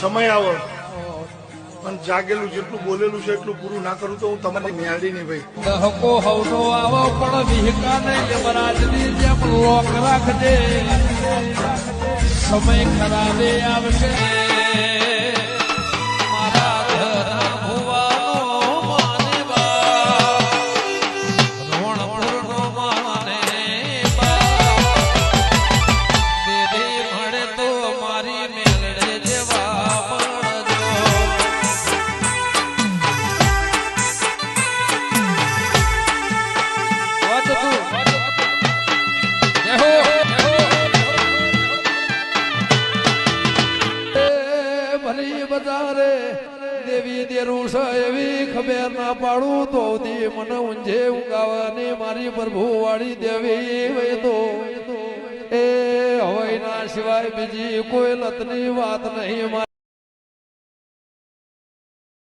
સમય આવો. અને જાગેલું જેટલું બોલેલું છે એટલું પૂરું ના કરું તો હું તમારી ન્યાડી નહીં ભાઈ. દહકો હવનો આવો, પણ વિહકા નહીં, યમરાજની જેમ લોક રાખજે. સમય ખરાબે આવશે. ભલી બજારે દેવી દેરું છે એવી ખબર ના પાડું તો દી મને ઊંઝે ઊંઘાવાની મારી પ્રભુ વાળી દેવી હોય તો. એ હોય ના સિવાય બીજી કોઈ લતની વાત નહીં